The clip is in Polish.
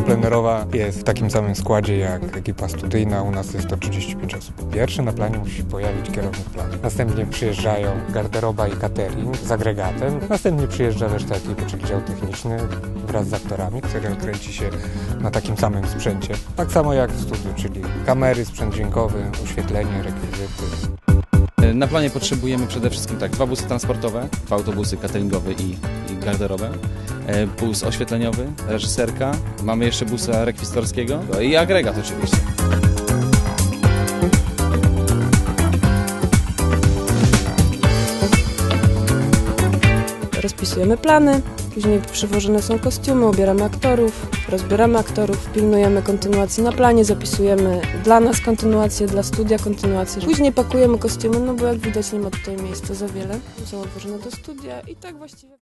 plenerowa jest w takim samym składzie jak ekipa studyjna, u nas jest to 35 osób. Pierwszy na planie musi się pojawić kierownik planu. Następnie przyjeżdżają garderoba i catering z agregatem. Następnie przyjeżdża reszta ekipy, czyli dział techniczny wraz z aktorami. Serial kręci się na takim samym sprzęcie. Tak samo jak w studiu, czyli kamery, sprzęt dźwiękowy, oświetlenie, rekwizyty. Na planie potrzebujemy przede wszystkim tak, dwa busy transportowe, dwa autobusy cateringowe i, i garderobe, e, bus oświetleniowy, reżyserka, mamy jeszcze busa rekwistorskiego i agregat oczywiście. Rozpisujemy plany, później przywożone są kostiumy, ubieramy aktorów, rozbieramy aktorów, pilnujemy kontynuacji na planie, zapisujemy dla nas kontynuację, dla studia kontynuację. Później pakujemy kostiumy, no bo jak widać nie ma tutaj miejsca za wiele, są odwożone do studia i tak właściwie...